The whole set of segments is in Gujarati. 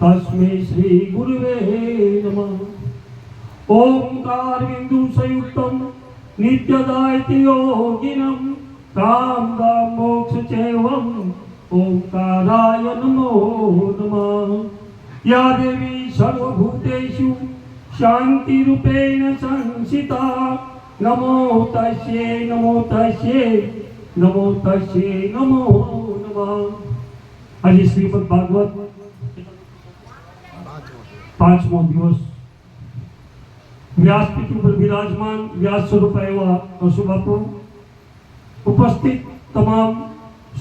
તસ્मै શ્રી ગુરુવે નમઃ. ઓમકાર બિંદુ સંયુક્તમ નિત્યદાયતિ યોગિનમ કામ કામ મોક્ષ ચૈવમ, ઓમકારાય નમો નમઃ. યા દેવી સર્વભૂતેષુ શાંતિ રૂપેણ સંસિતા, નમો તસ્યે નમો તસ્યે નમો તસ્યે, નમો નમઃ. આજે શ્રીમદ ભાગવત પાંચમો દિવસ. વ્યાસપીઠ ઉપર બિરાજમાન વ્યાસ સ્વરૂપ એવા અશુબાપુ ઉપસ્થિત તમામ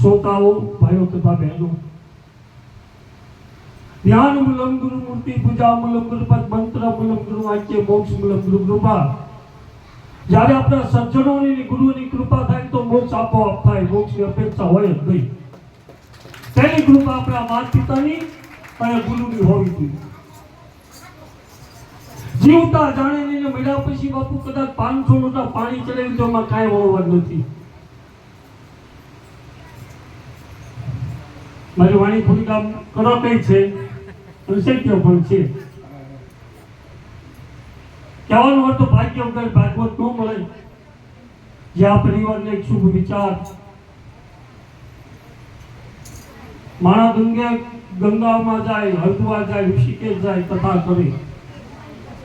શ્રોતાઓ, ભાઈઓ તથા બહેનો. ધ્યાન મૂલમ ગુરુ મૂર્તિ પૂજા મૂલમ ગુરુ પદ મંત્ર મૂલમ ગુરુ વાક્ય મોક્ષ મૂલમ ગુરુ કૃપા. જ્યારે આપણા સજ્જનોની ગુરુની કૃપા થાય તો મોક્ષ આપોઆપ થાય, મોક્ષની અપેક્ષા હોય જ નહીં. તેની કૃપા આપણા માત પિતાની અને ગુરુની હોવી જોઈએ. જીવતા જાણે લઈને મળ્યા પછી બાપુ કદાચ પાંચસો લોટા પાણી ચડાવી તો એમાં કાંઈ વળવા નથી. મારી વાણી થોડીક આમ કડક છે અને શક્ય પણ છે. કહેવાનું હોય તો ભાગ્ય વગર ભાગવત ન મળે. જે આ પરિવારને એક શુભ વિચાર માણા ગંગે ગંગામાં જાય, હરદ્વાર જાય, ઋષિકેશ જાય કથા કરી.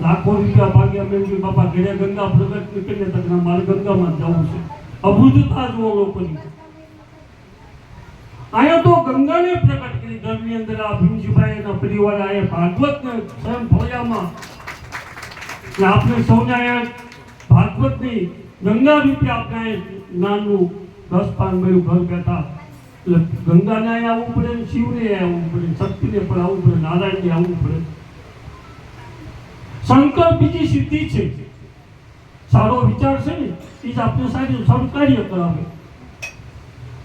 લાખો રૂપિયા ભાગ્યા મેળવી બાપા, ઘેરે ગંગા પ્રગટ નીકળીને તક મારે ગંગામાં જવું છે. અભૂતતા જુઓ લોકોની અહીંયા તો ગંગાને પ્રગટ કરી ઘરની અંદર આ ભીમજીભાઈ એના પરિવારે અહીંયા ભાગવતને સ્વયં ફળિયામાં આપણે સૌને અહીંયા ભાગવતની ગંગા રૂપે આપણે નાનું રસપાન મળ્યું ઘર બેઠા એટલે ગંગાને આવવું પડે ને શિવને આવવું પડે શક્તિને પણ આવવું પડે નારાયણને આવવું પડે. સંકલ્પ બીજી સિદ્ધિ છે. સારો વિચાર છે ને, એ જ આપણે સારું સારું કાર્ય કરાવે.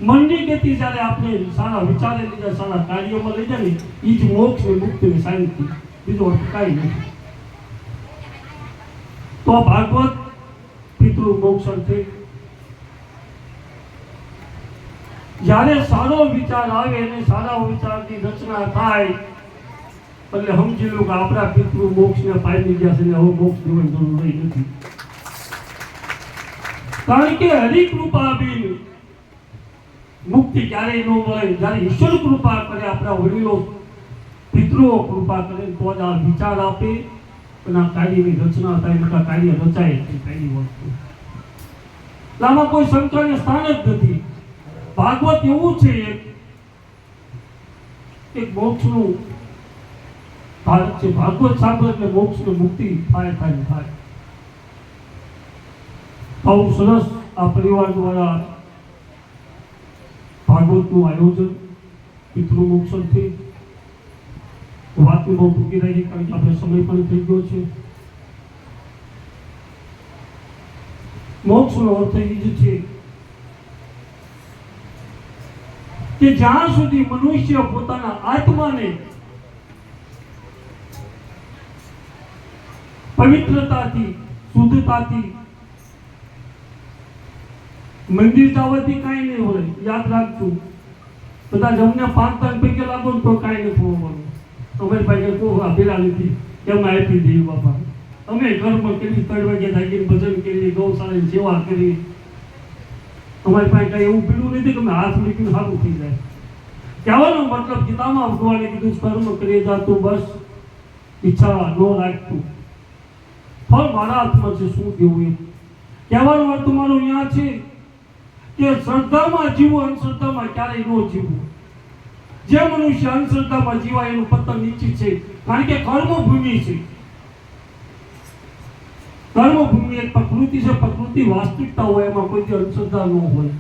મનની ગતિ જ્યારે આપણે સારા વિચારે લીધા સારા કાર્યોમાં લઈ જાય ને, એ જ મોક્ષ ને મુક્તિ ને શાંતિ. બીજો અર્થ કાંઈ નથી. તો ભાગવત પિતૃ મોક્ષ અર્થે જ્યારે સારો વિચાર આવે અને સારા વિચારની રચના થાય, એટલે સમજી લો કે આપણા પિતૃ મોક્ષને પામી ગયા છે હવે મોક્ષ જીવન જરૂરી નથી. કારણ કે હરિકૃપા બિન મુક્તિ ક્યારેય ન મળે. જ્યારે ઈશ્વર કૃપા કરે, આપણા વડીલો પિતૃઓ કૃપા કરે, તો જ આ વિચાર આપે અને આ કાર્યની રચના થાય એટલે કાર્ય રચાય છે કાર્ય વસ્તુ. આમાં કોઈ શંકાને સ્થાન જ નથી. ભાગવત એવું છે એક મોક્ષનું ભારત છે. ભાગવત સાંભળે એટલે મોક્ષની મુક્તિ થાય થાય થાય. બહુ સરસ આ પરિવાર દ્વારા ભાગવતનું આયોજન પિતૃમોક્ષણથી વાતની બહુ ટૂંકી રહી કારણ કે આપણે સમય પણ થઈ ગયો છે. મોક્ષનો અર્થ એ જ છે કે જ્યાં સુધી મનુષ્ય પોતાના આત્માને પવિત્રતાથી, શુદ્ધતાથી મંદિર જવાથી કાંઈ નહીં હોય, યાદ રાખજો. બધા જમને પાંચ ત્રણ પૈકી લાગો તો કાંઈ નહીં ખોવાનું અમારી પાસે કોઈ આપેલા નથી એમાં આપી દઈએ બાપા? અમે ઘરમાં કેટલી ત્રણ વાગે થાકીને ભજન કરી ગૌશાળાની સેવા કરી અમારી પાસે કઈ એવું પીડું નથી કે હાથ મૂકીને સારું થઈ જાય. કહેવાનો મતલબ ગીતામાં ભગવાને કીધું કર્મ કરી જાતું બસ ઈચ્છા ન રાખતું. ફળ મારા હાથમાં છે, શું દેવું એમ કહેવાનું અર્થ મારો અહીંયા છે કે શ્રદ્ધામાં જીવો, અંધશ્રદ્ધામાં ક્યારેય ન જીવવું જે મનુષ્ય અંધશ્રદ્ધામાં જીવાય એનું પતન નિશ્ચિત છે. કારણ કે કર્મભૂમિ છે. કર્મભૂમિ એક પ્રકૃતિ છે, પ્રકૃતિ વાસ્તવિકતા હોય, એમાં કોઈ અંધશ્રદ્ધા ન હોય.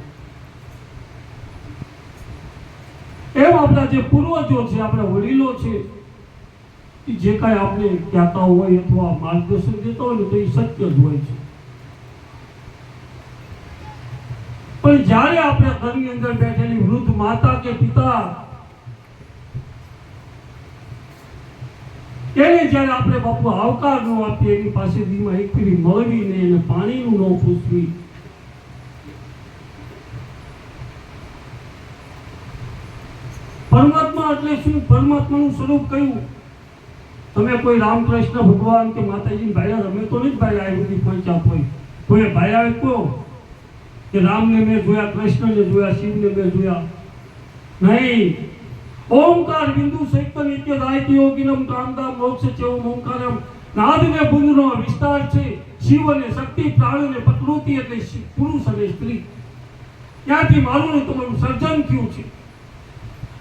એમ આપણા જે પૂર્વજો છે, આપણા વડીલો છે જે કાંઈ આપણે કહેતા હોય અથવા માર્ગદર્શન દેતા હોય ને તો એ સત્ય જ હોય છે. પણ જ્યારે આપણે ઘરની અંદર બેઠેલી વૃદ્ધ માતા કે પિતા એને જ્યારે આપણે બાપુ આવકાર ન આપીએ, એની પાસે ધીમા એક પીડી મળવીને એને પાણીનું ન પૂછવી. પરમાત્મા એટલે શું? પરમાત્માનું સ્વરૂપ કયું? તમે કોઈ રામકૃષ્ણ ભગવાન કે માતાજી ભાઈ અમે તો નહીં ભાઈ આવી બધી પંચાપ હોય. કોઈ ભાઈ આવે કહો કે રામને મેં જોયા, કૃષ્ણને જોયા, શિવને મેં જોયા. નહીં. ઓમકાર બિંદુ સહિત નિત્ય દાયતી યોગિનમ કામદામ મોક્ષ ચેવમ ઓમકારમ નાદ ને બુંદનો વિસ્તાર છે શિવ અને શક્તિ પ્રાણ અને પ્રકૃતિ એટલે પુરુષ તમારું સર્જન થયું છે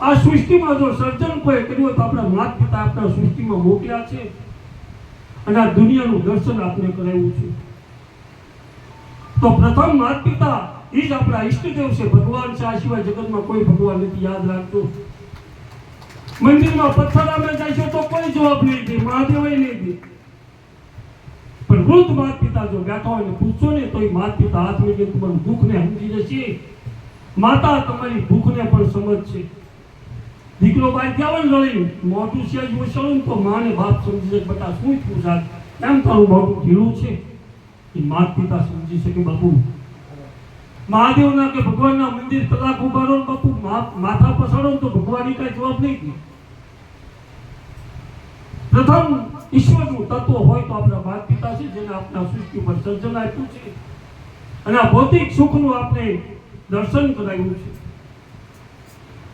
આ સૃષ્ટિમાં જો સર્જન કોઈ કર્યું તો આપણા માત પિતા આપણા સૃષ્ટિમાં મોકલ્યા છે અને આ દુનિયાનું દર્શન આપણે કરાવ્યું છે તો પ્રથમ માત પિતા એ જ આપણા ઈષ્ટદેવ છે ભગવાન છે આ સિવાય જગતમાં કોઈ ભગવાન નથી યાદ રાખજો મંદિરમાં પથ્થરામે જાય છે તો કોઈ જવાબ નહીં દે મહાદેવ નહીં દે. પણ વૃદ્ધ માત પિતા જો બેઠા હોય ને પૂછશો ને, તો એ માત પિતા હાથ મૂકીને તમારું દુઃખને સમજી જશે. માતા તમારી ભૂખને પણ સમજશે. દીકરો બાઈ ગયા હોય ને રળી મોઢું સેજ ઉછળું ને તો માને બાપ સમજી શકે, બટા શું સાહેબ? એમ તારું મોઢું ઢીલું છે. એ માત પિતા સમજી શકે બાપુ. મહાદેવના કે ભગવાનના મંદિર કલાક ઊભા રહો ને બાપુ માથા પસાડો ને તો ભગવાનની કાંઈ જવાબ નહીં પ્રથમ ઈશ્વરનું તત્વ હોય તો આપણા માતા પિતા છે, જેને આપણા સૃષ્ટિ ઉપર સર્જન આપ્યું છે. અને આ ભૌતિક સુખનું આપણે દર્શન કરાવ્યું છે.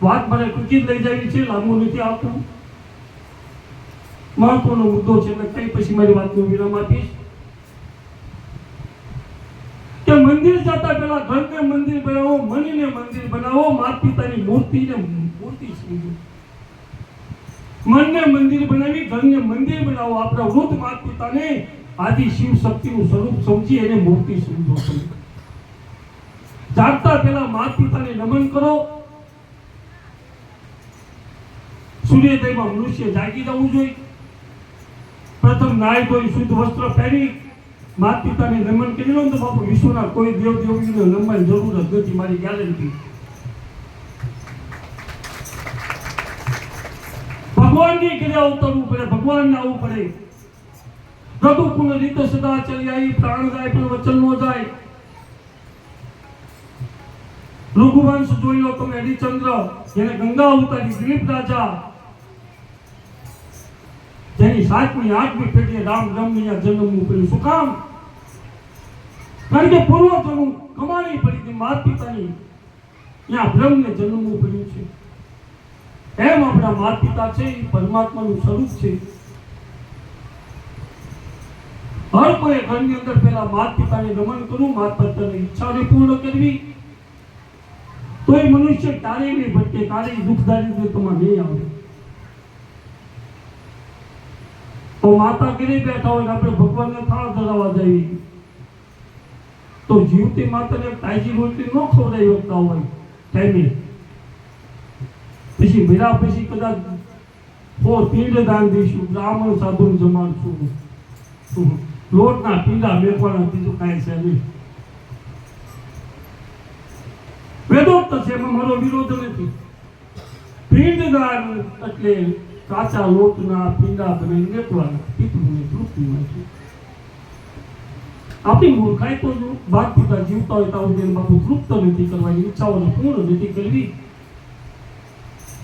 વાત મને ટૂંકી લઈ જાય છે, લાંબુ નથી આપવું મહત્વનો મુદ્દો છે એટલે કઈ પછી મારી વાતનો વિરામ આપીશ. કે મંદિર જતા પહેલા ઘરને મંદિર બનાવો, મનીને મંદિર બનાવો માતા પિતાની મૂર્તિને મૂર્તિ સમજો. મનને મંદિર બનાવી ઘરને મંદિર બનાવો. આપણા વૃદ્ધ માતા આદિ શિવ શક્તિનું સ્વરૂપ સમજી એને મૂર્તિ સમજો. જાગતા પહેલા માતા નમન કરો. સૂર્યોદયમાં મનુષ્ય જાગી જવું જોઈએ. પ્રથમ નાય ધોઈ શુદ્ધ વસ્ત્ર પહેરી માતા પિતાને નમન કરી લો તો બાપુ, વિશ્વના કોઈ દેવ દેવીને નમવાની જરૂર જ નથી. મારી ગેરંટી. ભગવાનની ક્રિયા ઉતરવું પડે ભગવાનને આવવું પડે. રઘુકુળ રીતે સદા ચલી આવી, પ્રાણ જાય પણ વચન નો જાય. રઘુવંશ જોઈ લો તમે, હરિચંદ્ર, જેને ગંગા ઉતારી દિલીપ રાજા. જેની સાતમી, આઠમી પેઢીએ રામ રમણીયા જન્મવું પડ્યું શું કામ કારણ કે પૂર્વ કમાણી પડી માતા પિતાની ત્યાં બ્રહ્મને જન્મવું પડ્યું છે. એમ આપણા માતા પિતા છે, એ પરમાત્માનું સ્વરૂપ છે. હર કોઈ ઘરની અંદર પહેલા માતા પિતાને નમન કરવું માત પિતાની ઈચ્છાને પૂર્ણ કરવી. તો એ મનુષ્ય ક્યારેય નહીં ભટકે ક્યારેય દુઃખદારી તમારે નહીં આવે તો માતા ઘરે બેઠા હોય આપણે ભગવાનને થાળ ધરાવવા જઈએ. તો જીવતી માતાને તાજી રોટલી ન ખવડાવી શકતા હોય. ટાઈમે પછી મેરા પછી કદાચ હો પિંડ દાન દઈશું બ્રાહ્મણ સાધુ જમાડશું લોટના પીંડા મેકવાના બીજું કાંઈ છે નહીં. વેદોક્ત છે, એમાં મારો વિરોધ નથી. પિંડદાન એટલે કાચા લોટના પીંડા બનાવીને મેકવાના પિતૃને તૃપ્તિ માટે આપણી મૂર્ખાઈ તો જો બાપ પિતા જીવતા હોય સુધી બાપુ તૃપ્ત નથી કરવાની, ઈચ્છાઓને પૂર્ણ નથી કરવી.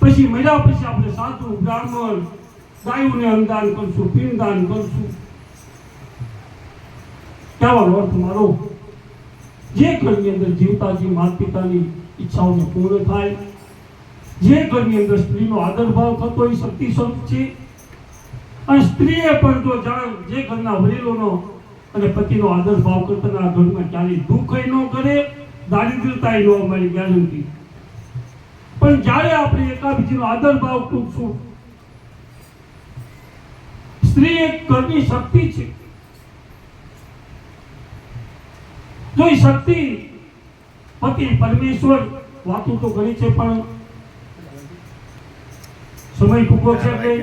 પછી મળ્યા પછી આપણે સાધુ, બ્રાહ્મણ, ગાયોને અન્નદાન કરશું, પિંડદાન કરશું. કહેવાનો અર્થ મારો, જે ઘરની અંદર જીવતાજી માતા પિતાની ઈચ્છાઓને પૂર્ણ થાય, જે ઘરની અંદર સ્ત્રીનો આદર ભાવ થતો એ શક્તિ સ્વરૂપ છે, અને સ્ત્રીએ પણ જો જાણ જે ઘરના વડીલોનો અને પતિનો આદર ભાવ કરતા ઘરમાં ક્યારેય દુઃખ ન કરે દારિદ્રતા ન અમારી ગેરંટી. પણ જ્યારે આપણે એકાબીજીનો આદર ભાવ પૂછશું સ્ત્રી એક ઘરની શક્તિ છે. જો એ શક્તિ પતિ પરમેશ્વર વાતો તો ઘણી છે પણ સમય ટૂંકો છે. એટલે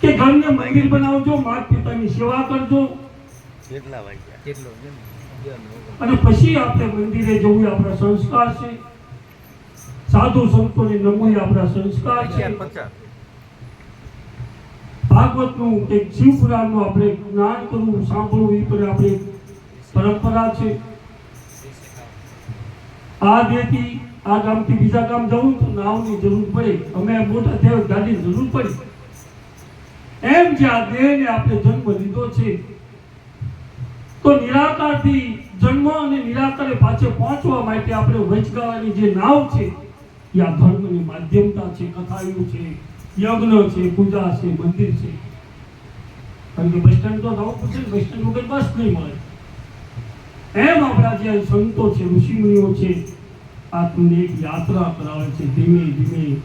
કે ઘરને મંદિર બનાવજો માતા પિતાની સેવા કરજો. કેટલા વાગ્યા? કેટલો? અને પછી આપણે મંદિરે જવું આપણા સંસ્કાર છે. સાધુ સંતોને નમવું આપણા સંસ્કાર છે. ભાગવતનું કે શિવ પુરાણનું આપણે જ્ઞાન કરવું સાંભળવું એ પણ આપણી પરંપરા છે. આ દેતી આ ગામથી બીજા ગામ જવું તો નાવની જરૂર પડે. અમે મોટા થયા ગાડી જરૂર પડી. એમ જે આ દેહને આપણે જન્મ લીધો છે તો નિરાકારથી જન્મ અને નિરાકારે પાછે પહોંચવા માટે આપણે વચગાવાની જે નાવ છે, એ આ ધર્મની માધ્યમતા છે, કથાયું છે, યજ્ઞ છે, પૂજા છે, મંદિર છે. કારણ કે બસ તો નવું પૂછે બસ વગર બસ નહીં મળે. એમ આપણા જે સંતો છે, ઋષિમુનિઓ છે આ તમને એક યાત્રા કરાવે છે, ધીમે ધીમે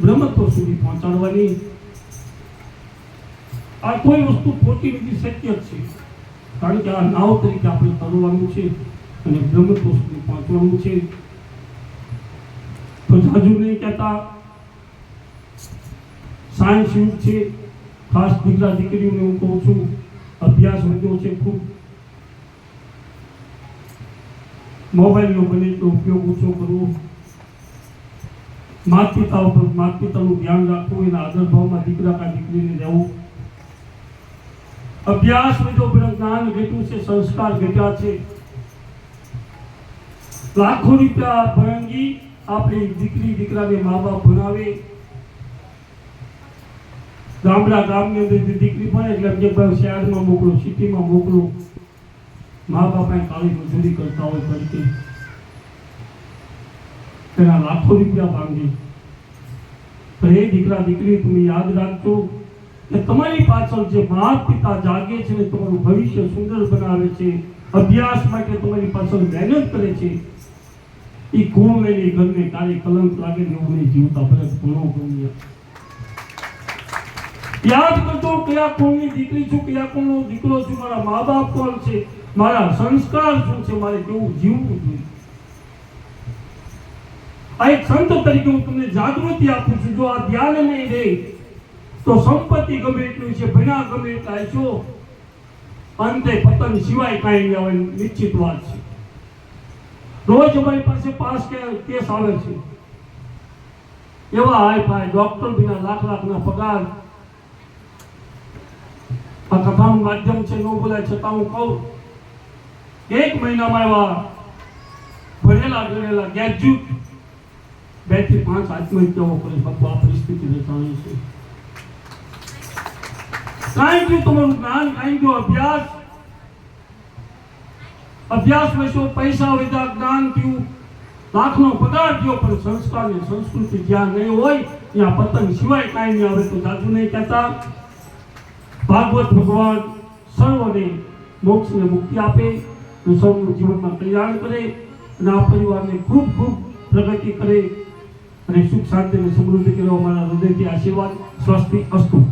બ્રહ્મત્વ સુધી પહોંચાડવાની. આ કોઈ વસ્તુ ખોટી બીજી શક્ય છે. કારણ કે આ નાવ તરીકે આપણે તરવાનું છે અને બ્રહ્મત્વ સુધી પહોંચવાનું છે. તો જાજુ નહીં કહેતા. સાયન્સ યુગ છે. ખાસ દીકરા દીકરીઓને હું કહું છું, અભ્યાસ વધ્યો છે ખૂબ. મોબાઈલનો બને એટલો ઉપયોગ ઓછો કરવો. માતા પિતા ઉપર માતા પિતાનું ધ્યાન રાખવું, એના આદર ભાવમાં દીકરા કા દીકરીને રહેવું. અભ્યાસ પણ જ્ઞાન ઘટ્યું છે, સંસ્કાર ઘટ્યા છે લાખો રૂપિયા ભરંગી આપણી દીકરી, દીકરાને મા બાપ ભણાવે. ગામડા ગામની અંદર દીકરી ભણે એટલે અમને શહેરમાં મોકલો, સિટીમાં મોકલો. મા બાપા કાળી મજૂરી કરતા હોય તરીકે. તેના લાખો રૂપિયા માંગી પણ એ દીકરા, દીકરી, તમે યાદ રાખજો કે તમારી પાછળ જે માતા પિતા જાગે છે ને તમારું ભવિષ્ય સુંદર બનાવે છે, અભ્યાસ માટે તમારી પાછળ મહેનત કરે છે એ ગુણ લઈને ઘરને કાલે કલંક લાગે ને એવું જીવતા ભલે ઘણો ગમ્ય યાદ કરજો કયા કોણની દીકરી છું કયા કોણનો દીકરો છું, મારા મા બાપ કોણ છે, મારા સંસ્કાર શું છે, મારે કેવું જીવવું જોઈએ આ એક સંત તરીકે હું તમને જાગૃતિ આપું છું, જો આ ધ્યાન નહીં રહે તો સંપત્તિ ગમે એટલી છે ભણ્યા ગમે એટલા છો અંતે પતન સિવાય કાંઈ નહીં આવે, નિશ્ચિત વાત છે. રોજ અમારી પાસે પાસ કે કેસ આવે છે. એવા હાય ફાય ડોક્ટર બીના લાખ લાખના પગાર. આ કથાનું માધ્યમ છે, ન બોલાય છતાં હું કહું, એક મહિનામાં એવા ભણેલા ગણેલા ગ્રેજ્યુએટ બેથી પાંચ આત્મહત્યાઓ કરી આ પરિસ્થિતિ રચાણી છે. કાંઈ ગયું તમારું જ્ઞાન કાંઈ ગયો અભ્યાસ અભ્યાસ વચ્ચે પૈસા વધ્યા જ્ઞાન થયું લાખનો પગાર થયો પણ સંસ્કાર ને સંસ્કૃતિ જ્યાં નહીં હોય ત્યાં પતંગ સિવાય કાંઈ નહીં આવે તો જાજુ નહીં કહેતા ભાગવત ભગવાન સર્વને મોક્ષને મુક્તિ આપે સૌનું જીવનમાં કલ્યાણ કરે અને આ પરિવારને ખૂબ ખૂબ પ્રગતિ કરે અને સુખ શાંતિ અને સમૃદ્ધિ કરવા મારા હૃદયથી આશીર્વાદ સ્વસ્તિ અસ્તુ